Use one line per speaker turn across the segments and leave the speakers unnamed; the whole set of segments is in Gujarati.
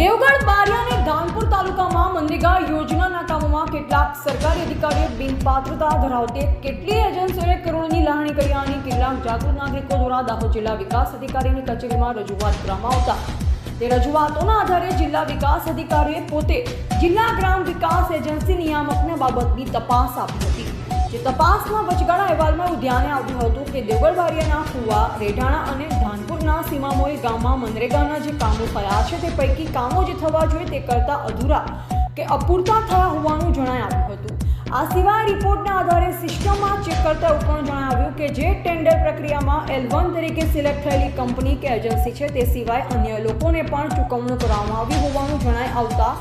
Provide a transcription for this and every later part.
દેવગઢ બારિયા ધાનપુર તાલુકામાં મનરેગા યોજનાના કામોમાં કેટલાક સરકારી અધિકારીઓ બિનપાત્રતા ધરાવતી કેટલીય એજન્સીઓએ કરોડની લાહણી કર્યા અને કેટલાક જાગૃત નાગરિકો દ્વારા દાહોદ જિલ્લા વિકાસ અધિકારીની કચેરીમાં રજૂઆત કરવામાં આવતા. તે રજૂઆતોના આધારે જિલ્લા વિકાસ અધિકારીએ પોતે જિલ્લા ગ્રામ વિકાસ એજન્સી નિયામકને બાબતની તપાસ આપી હતી. જે તપાસમાં વચગાળા અહેવાલમાં એવું ધ્યાને આવ્યું હતું કે દેવગઢ બારિયાના કુવા, રેઢાણા અને ધાનપુરના સીમામોઈ ગામમાં મનરેગાના જે કામો થયા છે તે પૈકી કામો જે થવા જોઈએ તે કરતાં અધૂરા કે અપૂરતા થયા હોવાનું જણાય આવ્યું હતું. આ સિવાય રિપોર્ટના આધારે સિસ્ટમમાં ચેક કરતા એવું પણ જણાવ્યું કે જે ટેન્ડર પ્રક્રિયામાં એલ વન તરીકે સિલેક્ટ થયેલી કંપની કે એજન્સી છે તે સિવાય અન્ય લોકોને પણ ચૂકવણું કરવામાં આવી હોવાનું જણાય આવતા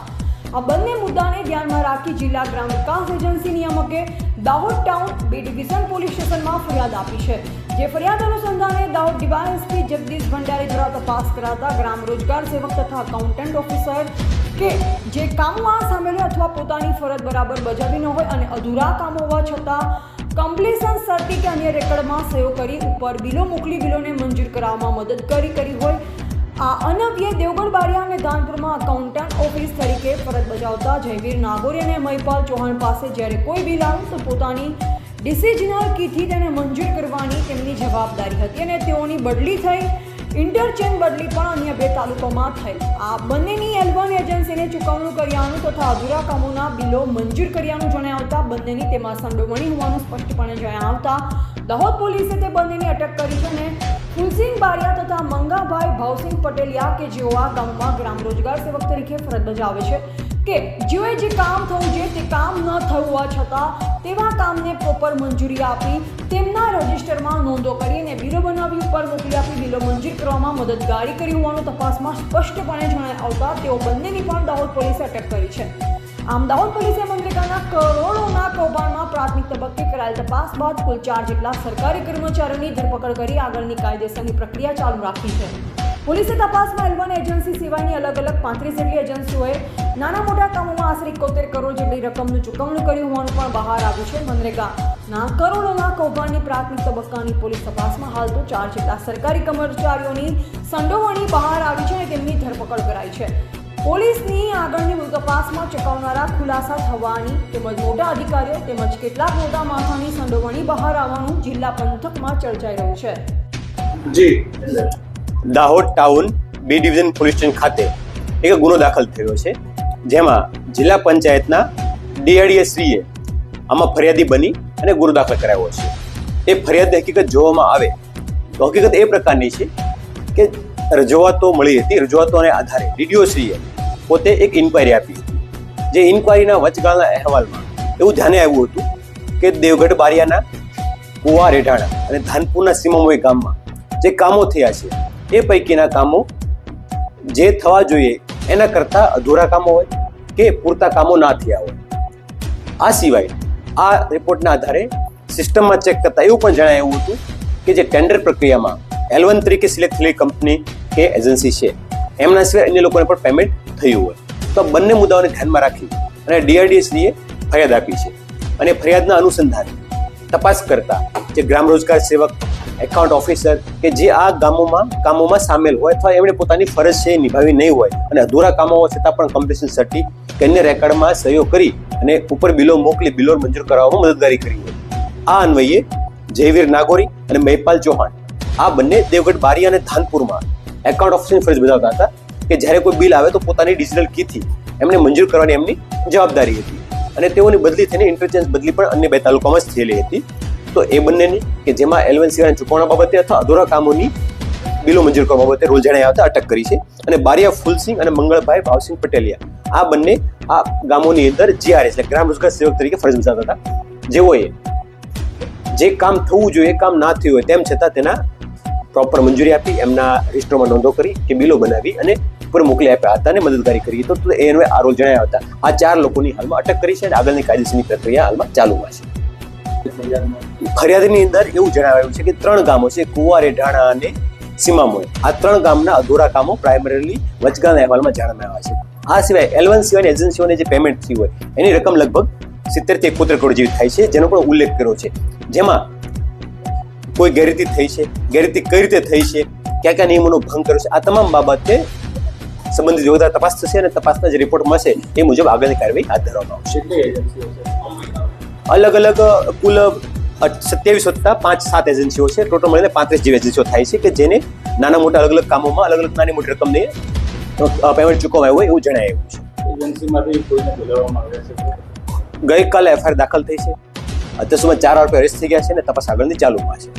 આ બંને મુદ્દાને ધ્યાનમાં રાખી જિલ્લા ગ્રામ વિકાસ agency નિયામકે Dahod town B division police સ્ટેશનમાં ફરિયાદ આપી છે. જે ફરિયાદ અનુસંધાને દાહોદ ડીવાયએસપી જગદીશ ભંડારી દ્વારા તપાસ કરાતા ગ્રામ રોજગાર સેવક તથા અકાઉન્ટન્ટ ઓફિસર કે જે કામમાં સામેલ અથવા પોતાની ફરજ બરાબર બજાવી ન હોય અને અધૂરા કામ હોવા છતાં કમ્પ્લીશન સર્ટી કે અન્ય રેકર્ડમાં સહયોગ કરી ઉપર બિલો મોકલી બિલોને મંજૂર કરાવવામાં મદદ કરી કરી હોય આ અનવ્ય દેવગઢ બારિયા અને ધાનપુરમાં અકાઉન્ટન્ટ ઓફિસ તરીકે ફરજ બજાવતા જયવીર નાગોરી અને મહિપાલ ચૌહાણ પાસે જ્યારે કોઈ બિલ આવ્યું તો પોતાની ડિસિઝનલ કીથી તેને મંજૂર કરવાની તેમની જવાબદારી હતી અને તેઓની બદલી થઈ. ઇન્ટરચેન્જ બદલી પણ અન્ય બે તાલુકામાં થઈ. આ બંનેની એલ વન એજન્સીને ચૂકવણું કર્યાનું તથા અધૂરા કામોના બિલો મંજૂર કર્યાનું જણાવતા બંનેની તેમાં સંડોવણી હોવાનું સ્પષ્ટપણે જણાવતા દાહોદ પોલીસે તે બંનેની અટક કરી છે અને ફુલસિંહ બારિયા તથા મંગાભાઈ ભાવસિંહ પટેલિયા કે જેઓ આ ગામમાં ગ્રામ રોજગાર સેવક તરીકે ફરજ બજાવે છે કે જેઓએ જે કામ થવું છે તે કામ ન થયું હોવા છતાં તેવા કામને પ્રોપર મંજૂરી આપી તેમના રજિસ્ટરમાં નોંધો કરી અને બિલો બનાવી ઉપર મોકલી આપી બિલો મંજૂર કરવામાં મદદગારી કરી હોવાનું તપાસમાં સ્પષ્ટપણે જણાય આવતા તેઓ બંનેની પણ દાહોદ પોલીસે અટક કરી છે. આમ પોલીસે મનરેગાના કરોડોના કૌભાંડમાં પ્રાથમિક તબક્કે કરાયેલ તપાસ બાદ કુલ ચાર જેટલા સરકારી કર્મચારીઓની ધરપકડ કરી આગળની કાયદેસરની પ્રક્રિયા ચાલુ રાખી છે. પોલીસે તપાસમાં એલવન એજન્સી સિવાયની અલગ અલગ પાંત્રીસ જેટલી એજન્સીઓએ નાના મોટા કામોમાં આશરે એકોતેર કરોડ જેટલી રકમનું ચૂકવણું કર્યું હોવાનું પણ બહાર આવ્યું છે મનરેગાના કરોડોના કૌભાંડની પ્રાથમિક તબક્કાની પોલીસ તપાસમાં હાલ તો ચાર જેટલા સરકારી કર્મચારીઓની સંડોવણી બહાર આવી છે અને તેમની ધરપકડ કરાઈ છે. પોલીસની આગળની તપાસમાં ચકાવનારા ખુલાસા થવાની તેમજ મોટા અધિકારીઓ તેમજ કેટલાક મોટા માથાની સંડોવણી બહાર આવવાનું જિલ્લા પંથકમાં ચર્ચાઈ રહ્યું છે.
જી.
Dahod town B division police station ખાતે એક ગુનો દાખલ થયો છે, જેમાં જિલ્લા પંચાયતના ડીઆરડીએ શ્રીએ આમાં ફરિયાદી બની અને ગુનો દાખલ કરાવ્યો છે. એ ફરિયાદની હકીકત જોવામાં આવે તો હકીકત એ પ્રકારની છે કે રજૂઆતો મળી હતી, રજૂઆતોને આધારે ડીડીઓ શ્રીએ પોતે એક ઇન્કવાયરી આપી હતી. જે ઇન્કવાયરીના વચગાળાના અહેવાલમાં એવું ધ્યાને આવ્યું હતું કે દેવગઢ બારિયાના કુવા રેઢાણા અને ધાનપુરના સીમામોય ગામમાં જે કામો થયા છે, એ પૈકીના કામો જે થવા જોઈએ એના કરતાં અધૂરા કામો હોય કે પૂરતા કામો ના થયા હોય. આ સિવાય આ રિપોર્ટના આધારે સિસ્ટમમાં ચેક કરતાં એવું પણ જણાયું હતું કે જે ટેન્ડર પ્રક્રિયામાં એલવન તરીકે સિલેક્ટ થયેલી કંપની કે એજન્સી છે, એમના સિવાય અન્ય લોકોને પણ પેમેન્ટ થયું હોય. તો બંને મુદ્દાઓને ધ્યાનમાં રાખી અને ડીઆરડીએસડીએ ફરિયાદ આપી છે. અને ફરિયાદના અનુસંધાને તપાસ કરતા જે ગ્રામ રોજગાર સેવક એકાઉન્ટ ઓફિસર કે જે આ ગામોમાં, કામોમાં સામેલ હોય અથવા એમણે પોતાની ફરજ છે નિભાવી નહીં હોય અને અધૂરા કામો હોવા છતાં પણ કમ્પિટિશન સર્ટી કે રેકર્ડમાં સહીઓ કરી અને ઉપર બિલો મોકલી બિલો મંજૂર કરાવવામાં મદદગારી કરી હોય. આ અન્વયે જયવીર નાગોરી અને મહેપાલ ચૌહાણ આ બંને દેવગઢ બારી અને ધાનપુરમાં એકાઉન્ટ ઓફિસરની ફરજ બજાવતા હતા. કે જ્યારે કોઈ બિલ આવે તો પોતાની ડિજિટલ કીથી એમને મંજૂર કરવાની એમની જવાબદારી હતી. અને તેઓની બદલી થઈને ઇન્ટરચેન્જ બદલી પણ અન્ય બે તાલુકામાં જ થયેલી હતી. તો એ બંનેની કે જેમાં એલવન સિવાયના ચૂકવણા બાબતે અથવા અધૂરા કામોની બિલો મંજૂર કરવા બાબતે રોલ હતા અટક કરી છે. અને બારિયા ફૂલસિંહ અને મંગળભાઈ ભાવસિંહ પટેલિયા, આ બંને આ ગામોની અંદર જીઆર એટલે ગ્રામ રોજગાર સેવક તરીકે ફરજ બજાવતા હતા. જેઓએ જે કામ થવું જોઈએ, કામ ના થયું હોય તેમ છતાં તેના પ્રોપર મંજૂરી આપી, એમના રજિસ્ટરમાં નોંધો કરી કે બિલો બનાવી અને ઉપર મોકલી આપ્યા હતા અને મદદગારી કરી. તો એનો આ જણાયા હતા, આ ચાર લોકોની હાલમાં અટક કરી છે અને આગળની કાયદેસરની પ્રક્રિયા હાલમાં ચાલુમાં છે. ફરિયાદની અંદર એવું જણાવાયું છે કે ત્રણ ગામો છે કુવા રેઢાણા અને સીમામોય આ ત્રણ ગામના અધૂરા કામો પ્રાઇમરીલી વચગાના અહેવાલમાં જાણવામાં આવ્યા છે. આ સિવાય એલવન સિવાયની એજન્સીઓને જે પેમેન્ટ થયું હોય, એની રકમ લગભગ સિત્તેરથી એકોતેર કરોડ જેવી થાય છે, જેનો પણ ઉલ્લેખ કર્યો છે. જેમાં કોઈ ગેરરીતિ થઈ છે, ગેરરીતિ કઈ રીતે થઈ છે, કયા કયા નિયમોનો ભંગ કર્યો છે, આ તમામ બાબતે સંબંધિત યોગદાર તપાસ થશે અને તપાસના જે રિપોર્ટ મળશે એ મુજબ આગળની કાર્યવાહી હાથ ધરવામાં આવશે. અલગ અલગ કુલ સત્યાવીસ વત્તા પાંચ સાત એજન્સીઓ છે. ટોટલ મળીને પાંત્રીસ જેવી એજન્સીઓ થાય છે કે જેને નાના મોટા અલગ અલગ કામોમાં અલગ અલગ નાની મોટી રકમને પેમેન્ટ ચૂકવવામાં આવ્યું હોય એવું જણાવ્યું છે.
એજન્સીમાંથી કોઈને છે?
ગઈકાલે એફઆઈઆર દાખલ થઈ છે. અત્યાર સુધીમાં ચાર આરોપી અરેસ્ટ થઈ ગયા છે અને તપાસ આગળની ચાલુમાં છે.